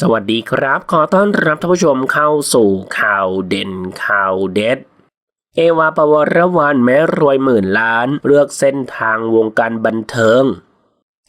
สวัสดีครับ ขอต้อนรับท่านผู้ชมเข้าสู่ข่าวเด่นข่าวเด็ด เอวาปวรวันแม้รวยหมื่นล้าน เลือกเส้นทางวงการบันเทิง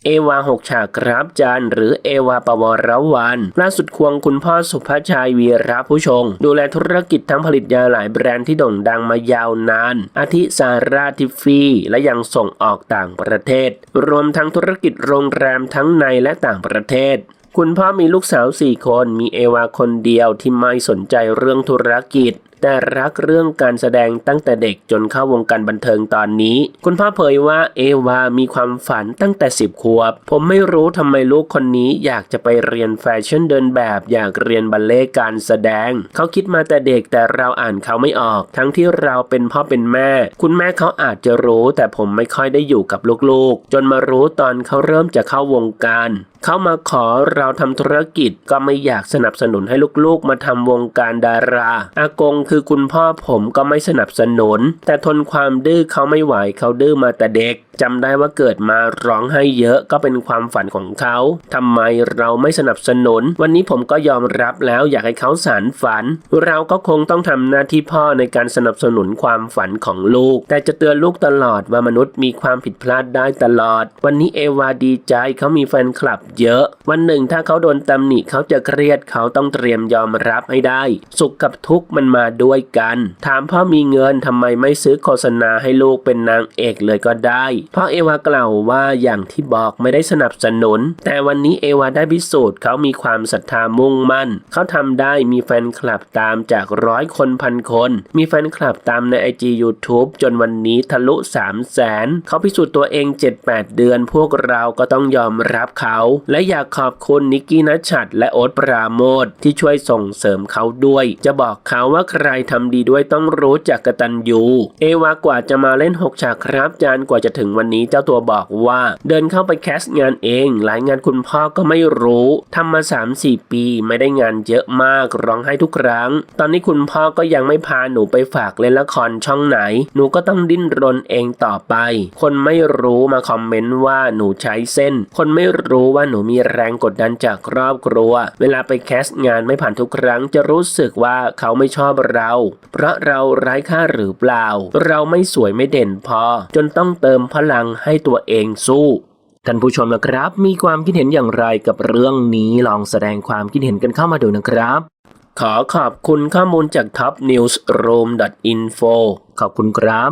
เอวาหกฉากครับจานหรือเอวาปวรวันล่าสุดควงคุณพ่อสุภาชัยวีระผู้ชง ดูแลธุรกิจทั้งผลิตยาหลายแบรนด์ที่โด่งดังมายาวนาน อาทิซาราทิฟฟี่ และยังส่งออกต่างประเทศ รวมทั้งธุรกิจโรงแรมทั้งในและต่างประเทศ คุณพ่อมีลูกสาวสี่คนมีเอวาคนเดียวที่ไม่สนใจเรื่องธุรกิจ แต่รักเรื่องการแสดงตั้งแต่เด็กจนเข้าวงการบันเทิงตอนนี้ คุณพ่อเผยว่าเอวามีความฝันตั้งแต่สิบขวบ ผมไม่รู้ทำไมลูกคนนี้อยากจะไปเรียนแฟชั่นเดินแบบ อยากเรียนบัลเล่การแสดง เขาคิดมาแต่เด็กแต่เราอ่านเขาไม่ออก ทั้งที่เราเป็นพ่อเป็นแม่ คุณแม่เขาอาจจะรู้แต่ผมไม่ค่อยได้อยู่กับลูกๆ จนมารู้ตอนเขาเริ่มจะเข้าวงการเขามาขอเราทำธุรกิจก็ไม่อยากสนับสนุนให้ลูกๆ มาทำวงการดารา อากงคือคุณพ่อผมก็ไม่สนับสนุน แต่ทนความดื้อเขาไม่ไหวเขาดื้อมาแต่เด็กจำได้ว่าเกิดมาร้องไห้เยอะก็เป็นความฝันของเขาทำไมเราไม่สนับสนุน วันนี้ผมก็ยอมรับแล้วอยากให้เขาสารฝัน เราก็คงต้องทำหน้าที่พ่อในการสนับสนุนความฝันของลูก แต่จะเตือนลูกตลอดว่ามนุษย์มีความผิดพลาดได้ตลอด วันนี้เอวาดีใจเขามีแฟนคลับเยอะ วันหนึ่งถ้าเขาโดนตำหนิเขาจะเครียดเขาต้องเตรียมยอมรับให้ได้ สุขกับทุกข์มันมาด้วยกัน ถามพ่อมีเงินทำไมไม่ซื้อโฆษณาให้ลูกเป็นนางเอกเลยก็ได้พราะเอวากล่าวว่าอย่างที่บอกไม่ได้สนับสนุน แต่วันนี้เอวาได้พิสูจน์เขามีความศรัทธามุ่งมั่น เขาทำได้มีแฟนคลับตามจากร้อยคนพันคน มีแฟนคลับตามใน IG YouTube จนวันนี้ทะลุ3 0 0แสนเขาพิสูจน์ตัวเอง 7-8 เดือน พวกเราก็ต้องยอมรับเขา และอยากขอบคุณนิกกี้นัชชัดและโอ๊ตปราโมทที่ช่วยส่งเสริมเขาด้วย จะบอกเขาว่าใครทำดีด้วยต้องรู้จักกตัญญูเอวากว่าจะมาเล่น 6 ฉากครับจานกว่าจะถึงวันนี้เจ้าตัวบอกว่า เดินเข้าไปแคสต์งานเอง หลายงานคุณพ่อก็ไม่รู้ทำมา 3-4 ปี ไม่ได้งานเยอะมากร้องไห้ทุกครั้ง ตอนนี้คุณพ่อก็ยังไม่พาหนูไปฝากเล่นละครช่องไหน หนูก็ต้องดิ้นรนเองต่อไป คนไม่รู้มาคอมเมนต์ว่าหนูใช้เส้น คนไม่รู้ว่าหนูมีแรงกดดันจากครอบครัว เวลาไปแคสต์งานไม่ผ่านทุกครั้งจะรู้สึกว่าเขาไม่ชอบเรา เพราะเราไร้ค่าหรือเปล่า เราไม่สวยไม่เด่นพอ จนต้องเติมพลังให้ตัวเองสู้ท่านผู้ชมนะครับ มีความคิดเห็นอย่างไรกับเรื่องนี้ลองแสดงความคิดเห็นกันเข้ามาดูนะครับ ขอขอบคุณข้อมูลจาก topnewsroom.info ขอบคุณครับ